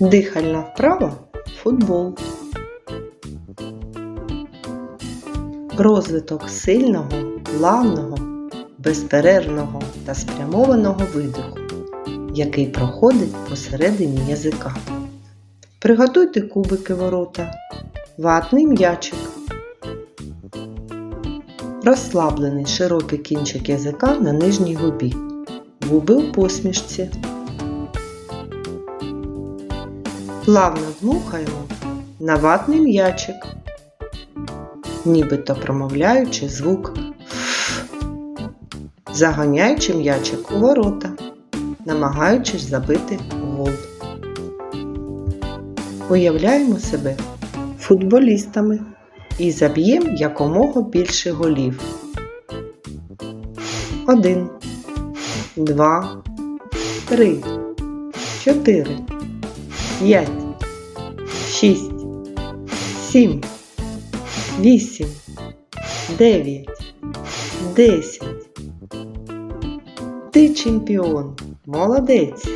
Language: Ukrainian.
Дихальна вправа футбол. Розвиток сильного, плавного, безперервного та спрямованого видиху, який проходить посередині язика. Приготуйте кубики ворота, ватний м'ячик. Розслаблений широкий кінчик язика на нижній губі. Губи у посмішці. Плавно дмухаємо на ватний м'ячик, нібито промовляючи звук «ф», заганяючи м'ячик у ворота, намагаючись забити гол. Уявляємо себе футболістами і заб'ємо якомога більше голів. Один, два, три, чотири, п'ять, шість, сім, вісім, дев'ять, десять. Ти чемпіон, молодець.